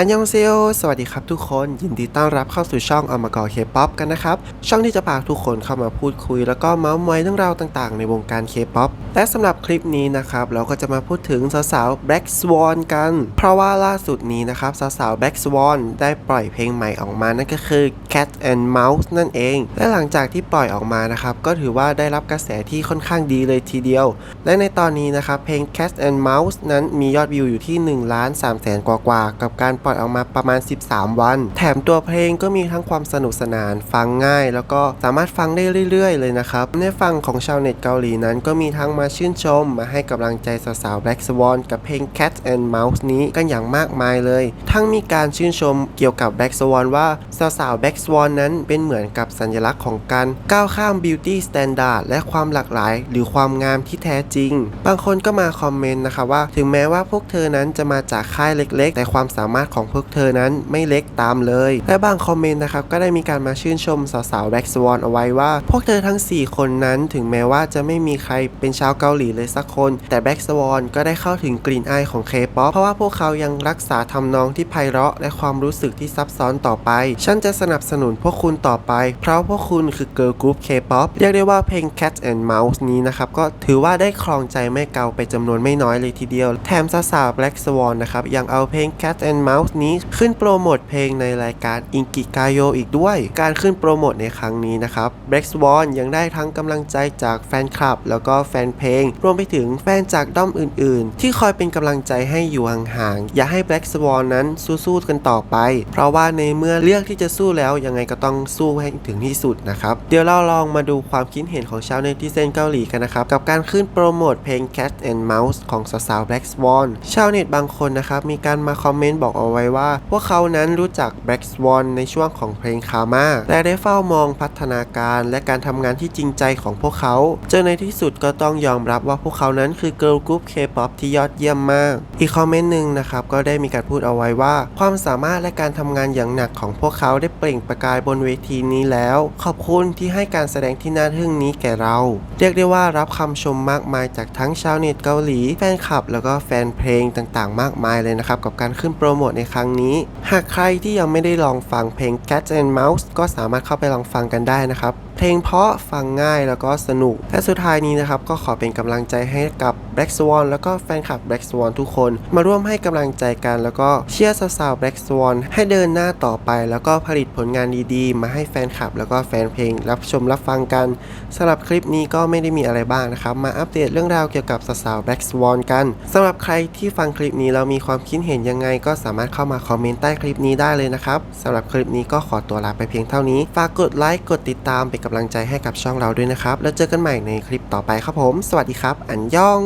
อันยองเซโอสวัสดีครับทุกคนยินดีต้อนรับเข้าสู่ช่องอมกอเคป๊อปกันนะครับ ช่องที่จะพาทุกคนเข้ามาพูดคุย แล้วก็เมาส์มอยเรื่องราวต่างๆ ในวงการเคป๊อปและสำหรับคลิปนี้นะครับ เราก็จะมาพูดถึงสาวๆ Black Swan กัน เพราะว่าล่าสุดนี้นะครับ สาวๆ Black Swan ได้ปล่อยเพลงใหม่ออกมานั่นก็คือ Cat and Mouse นั่นเอง และหลังจากที่ปล่อยออกมานะครับก็ถือว่าได้รับกระแสที่ค่อนข้างดีเลยทีเดียว และในตอนนี้นะครับเพลง Cat and Mouse นั้นมียอดวิวอยู่ที่1ล้าน3แสนกว่าๆกับการปล่อยออกมาประมาณ 13 วัน แถมตัวเพลงก็มีทั้งความสนุกสนาน ฟังง่าย แล้วก็สามารถฟังได้เรื่อยๆ เลยนะครับในฝั่งของชาวเน็ตเกาหลีนั้น ก็มีทั้งมาชื่นชม มาให้กำลังใจสาวๆ Black Swan กับเพลง Cat and Mouse นี้กันอย่างมากมายเลย ทั้งมีการชื่นชมเกี่ยวกับ Black Swan ว่าสาวๆ Black Swan นั้นเป็นเหมือนกับสัญลักษณ์ของการก้าวข้าม Beauty Standard และความหลากหลาย หรือความงามที่แท้จริง บางคนก็มาคอมเมนต์นะคะว่า ถึงแม้ว่าพวกเธอนั้นจะมาจากค่ายเล็ก ๆ แต่ความสามารถของพวกเธอนั้นไม่เล็กตามเลย และบางคอมเมนต์นะครับก็ได้มีการมาชื่นชมสาวๆ Black Swan เอาไว้ว่า พวกเธอทั้ง 4 คนนั้นถึงแม้ว่าจะไม่มีใครเป็นชาวเกาหลีเลยสักคน แต่ Black Swan ก็ได้เข้าถึงกลิ่นอายของ K-POP เพราะว่าพวกเขายังรักษาทำนองที่ไพเราะ และความรู้สึกที่ซับซ้อนต่อไป ฉันจะสนับสนุนพวกคุณต่อไป เพราะพวกคุณคือ Girl Group K-POP เรียกได้ว่าเพลง Cat and Mouse นี้นะครับก็ถือว่าได้ครองใจแม่เกาไปจำนวนไม่น้อยเลยทีเดียว แถมสาวๆ Black Swan นะครับยังเอาเพลง Cat and Mouse นี้ขึ้นโปรโมทเพลงในรายการอิงกิกายโยอีกด้วย การขึ้นโปรโมทในครั้งนี้นะครับ Black Swan ยังได้ทั้งกำลังใจจากแฟนคลับ แล้วก็แฟนเพลง รวมไปถึงแฟนจากด้อมอื่น ๆ ที่คอยเป็นกำลังใจให้อยู่ห่างๆอย่าให้ Black Swan นั้นสู้ๆกันต่อไป เพราะว่าในเมื่อเลือกที่จะสู้แล้วยังไงก็ต้องสู้ให้ถึงที่สุดนะครับเดี๋ยวเราลองมาดูความคิดเห็นของชาวเน็ติเซนเกาหลีกันนะครับกับการขึ้นโปรโมทเพลง Cat and Mouse ของสาวๆ Black Swan ชาวเน็ตบางคนนะครับมีการมาคอมเมนต์บอกเอาไว้ว่า พวกเขานั้นรู้จัก Black Swan ในช่วงของเพลงคามาและได้เฝ้ามองพัฒนาการและการทำงานที่จริงใจของพวกเขาจนในที่สุดก็ต้องยอมรับว่าพวกเขานั้นคือ Girl Group K-pop ที่ยอดเยี่ยมมาก อีกคอมเมนต์หนึ่งนะครับ ก็ได้มีการพูดเอาไว้ว่า ความสามารถและการทำงานอย่างหนักของพวกเขาได้เปล่งประกายบนเวทีนี้แล้ว ขอบคุณที่ให้การแสดงที่น่าทึ่งนี้แก่เรา เรียกได้ว่ารับคำชมมากมายจากทั้งชาวเน็ตเกาหลีแฟนคลับ แล้วก็แฟนเพลงต่างๆ มากมายเลยนะครับกับการขึ้นโปรโมทในครั้งนี้ หากใครที่ยังไม่ได้ลองฟังเพลง Cat and Mouse ก็สามารถเข้าไปลองฟังกันได้นะครับ เพลงเพราะฟังง่ายแล้วก็สนุก และสุดท้ายนี้นะครับ ก็ขอเป็นกำลังใจให้กับ Black Swan แล้วก็แฟนคลับ Black Swan ทุกคน มาร่วมให้กำลังใจกัน แล้วก็เชียร์สาวๆ Black Swan ให้เดินหน้าต่อไป แล้วก็ผลิตผลงานดีๆ มาให้แฟนคลับ แล้วก็แฟนเพลงรับชมรับฟังกันสำหรับคลิปนี้ก็ไม่ได้มีอะไรบ้างนะครับ มาอัปเดตเรื่องราวเกี่ยวกับสาวๆ Black Swan กันสำหรับใครที่ฟังคลิปนี้แล้วมีความคิดเห็นยังไง ก็สามารถเข้ามาคอมเมนต์ใต้คลิปนี้ได้เลยนะครับสำหรับคลิปนี้ก็ขอตัวลาไปเพียงเท่านี้ฝากกดไลค์กดติดตามเป็นกำลังใจให้กับช่องเราด้วยนะครับ แล้วเจอกันใหม่ในคลิปต่อไปครับผม สวัสดีครับ อันยอง